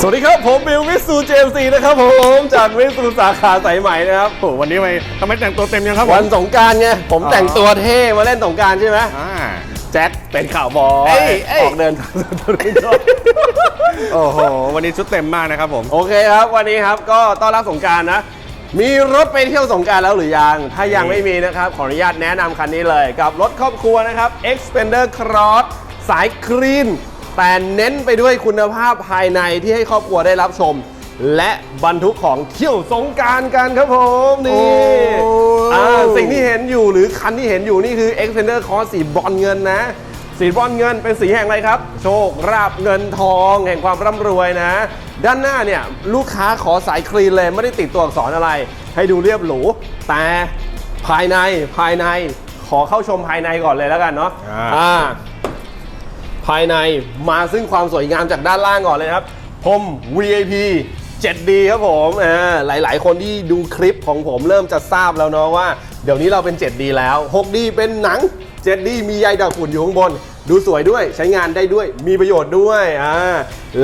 สวัสดีครับ ผมบิววิสูเจมซีนะครับผมจากวิสูสาขาสายใหม่นะครับโอ้โหวันนี้ทำไมทำไมแต่งตัวเต็มยังครับผมวันสงกรารไงผมอ๋อแต่งตัวเท่มาเล่นสงกรารใช่ไหมอ่า แจ็คเป็นข่าวบอเอ้ยยเอ้ย ออกเดินทางสุดๆโอ้โห วันนี้ชุดเต็มมากนะครับผม โอเคครับ วันนี้ครับก็ต้อนรับสงกรารนะ มีรถไปเที่ยวสงกรารแล้วหรือยัง ถ้ายังไม่มีนะครับ ขออนุญาตแนะนำคันนี้เลย กับรถครอบครัวนะครับ Xpander Cross สายคลีน แต่เน้นไปด้วยคุณภาพภายในที่ให้ครอบครัวได้รับชม และบรรทุกของเที่ยวสงกรารกันครับผมนี่โอ้อ่าสิ่งที่เห็นอยู่หรือคันที่เห็นอยู่นี่คือ Xpander Cross สีบรอนซ์เงินนะ สีบรอนซ์เงินเป็นสีแห่งอะไรครับ โชคราบเงินทองแห่งความร่ำรวยนะ ด้านหน้าเนี่ยลูกค้าขอสายคลีนเลยไม่ได้ติดตัวอักษรอะไร ให้ดูเรียบหรูแต่ภายในภายในขอเข้าชมภายในก่อนเลยแล้วกันเนาะอ่าอ่า ภายในมาซึ่งความสวยงามจากด้านล่างก่อนเลยครับพรม VIP 7D ครับผมอ่าหลาย ๆ คนที่ดูคลิปของผมเริ่มจะทราบแล้วเนาะว่า เดี๋ยวนี้เราเป็น 7D แล้ว 6D เป็นหนัง 7D มีใยดักฝุ่นอยู่ข้างบน ดูสวยด้วยใช้งานได้ด้วยมีประโยชน์ด้วยอ่า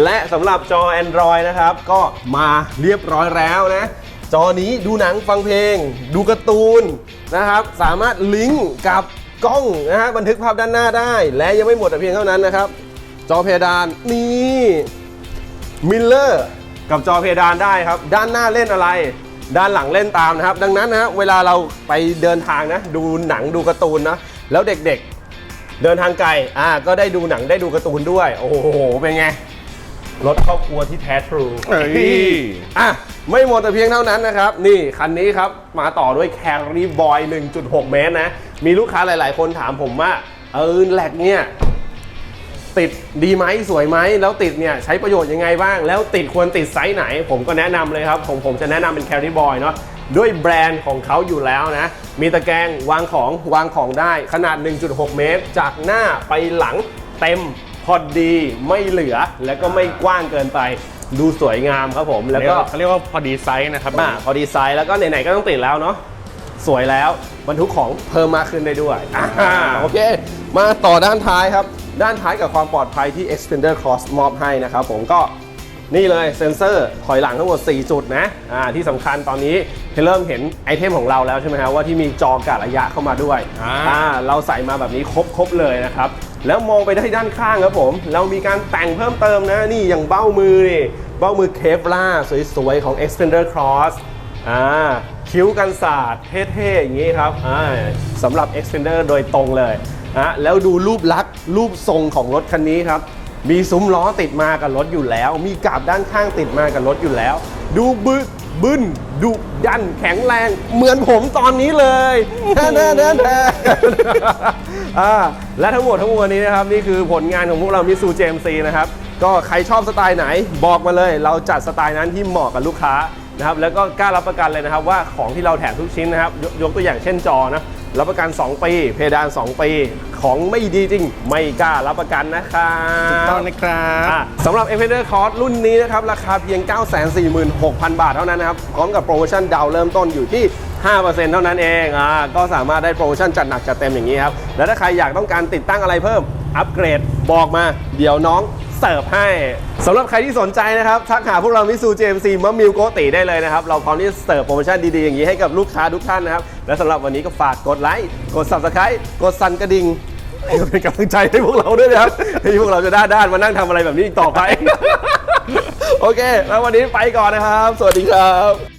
และสำหรับจอ Android นะครับ ก็มาเรียบร้อยแล้วนะ จอนี้ดูหนังฟังเพลง ดูการ์ตูนนะครับ สามารถลิงก์กับ กล้องนะฮะบันทึกภาพด้านหน้าได้ และยังไม่หมดแต่เพียงเท่านั้นนะครับ จอเพดานนี่มิลเลอร์กับจอเพดานได้ครับ ด้านหน้าเล่นอะไร ด้านหลังเล่นตามนะครับ ดังนั้นนะฮะเวลาเราไปเดินทางนะ ดูหนังดูการ์ตูนนะ แล้วเด็กๆเดินทางไกลอ่าก็ได้ดูหนังได้ดูการ์ตูนด้วย โอ้โหเป็นไงรถครอบครัวที่แท้ทรูเอ้ยอะ ไม่หมดแต่เพียงเท่านั้นนะครับ นี่คันนี้ครับ มาต่อด้วย Carry Boy 1.6 เมตรนะ มีลูกค้าหลาย ๆ คนถามผมว่า เออแหลกเนี่ย ติดดีไหมสวยไหม แล้วติดเนี่ยใช้ประโยชน์ยังไงบ้าง แล้วติดควรติดไซส์ไหน ผมก็แนะนำเลยครับ ผมผมจะแนะนำเป็น Carry Boy เนาะด้วยแบรนด์ของเขาอยู่แล้วนะ มีตะแกรงวางของวางของได้ขนาด 1.6 เมตร จากหน้าไปหลังเต็มพอดีไม่เหลือและก็ไม่กว้างเกินไป ดูสวยงามครับผมแล้วก็เขาเรียกว่าพอดีไซส์นะครับอ่าพอดีไซน์แล้วก็ไหนๆก็ต้องติดแล้วเนาะสวยแล้วบรรทุกของเพิ่มมากขึ้นได้ด้วยอ่าโอเค มาต่อด้านท้ายครับ ด้านท้ายกับความปลอดภัยที่ Expander Cross มอบให้นะครับผมก็นี่เลยเซ็นเซอร์ถอยหลังทั้งหมด 4 จุดนะอ่าที่สำคัญตอนนี้เริ่มเห็นไอเทมของเราแล้วใช่ไหมครับว่าที่มีจอกะระยะเข้ามาด้วยอ่าอ่าเราใส่มาแบบนี้ครบครบเลยนะครับ แล้วมองไปได้ด้านข้างครับผม เรามีการแต่งเพิ่มเติมนะนี่อย่างเบ้ามือนี่เบ้ามือเคฟล่าสวยๆ ของ Expander Cross อ่าคิ้วกันศาสตร์เท่ๆ อย่างนี้ครับอ่าสำหรับ Expander โดยตรงเลยนะแล้วดูรูปลักษณ์รูปทรงของรถคันนี้ครับ มีซุ้มล้อติดมากับรถอยู่แล้ว มีกาบด้านข้างติดมากับรถอยู่แล้ว ดูบึ บึ้นดุดันแข็งแรง เหมือนผมตอนนี้เลยแน่แน่แน่แน่อ่าและทั้งหมดทั้งมวลนี้นะครับ นี่คือผลงานของพวกเรามิสูเจมซีนะครับ ก็ใครชอบสไตล์ไหนบอกมาเลย เราจัดสไตล์นั้นที่เหมาะกับลูกค้า นะครับแล้วก็กล้ารับประกันเลยนะครับว่าของที่เราแถมทุกชิ้นนะครับยกยกตัวอย่างเช่นจอนะรับประกัน 2 ปี เพดาน 2 ปี ของไม่ดีจริง ไม่กล้ารับประกันนะครับถูกต้องนะครับอะสำหรับ e x p e n d e r Cross รุ่นนี้นะครับ ราคาเพียง 946,000 บาทเท่านั้นนะครับ พร้อมกับโปรโมชั่นดาวน์เริ่มต้นอยู่ที่ 5%เท่านั้นเองอ่าก็สามารถได้โปรโมชั่นจัดหนักจัดเต็มอย่างนี้ครับ แล้วถ้าใครอยากต้องการติดตั้งอะไรเพิ่ม อัปเกรดบอกมา เดี๋ยวน้อง เสิร์ฟให้สำหรับใครที่สนใจนะครับ ทักหาพวกเรามิซูเจมซีมะมิวโกติได้เลยนะครับ เราพร้อมที่จะเสิร์ฟโปรโมชั่นดีๆ อย่างนี้ให้กับลูกค้าทุกท่านนะครับ และสำหรับวันนี้ก็ฝากกดไลค์กด subscribe กดสั่นกระดิ่งให้เป็นกำลังใจให้พวกเราด้วยนะครับให้พวกเราจะด้าด้านมานั่งทำอะไรแบบนี้อีกต่อไป โอเค แล้ววันนี้ไปก่อนนะครับ สวัสดีครับ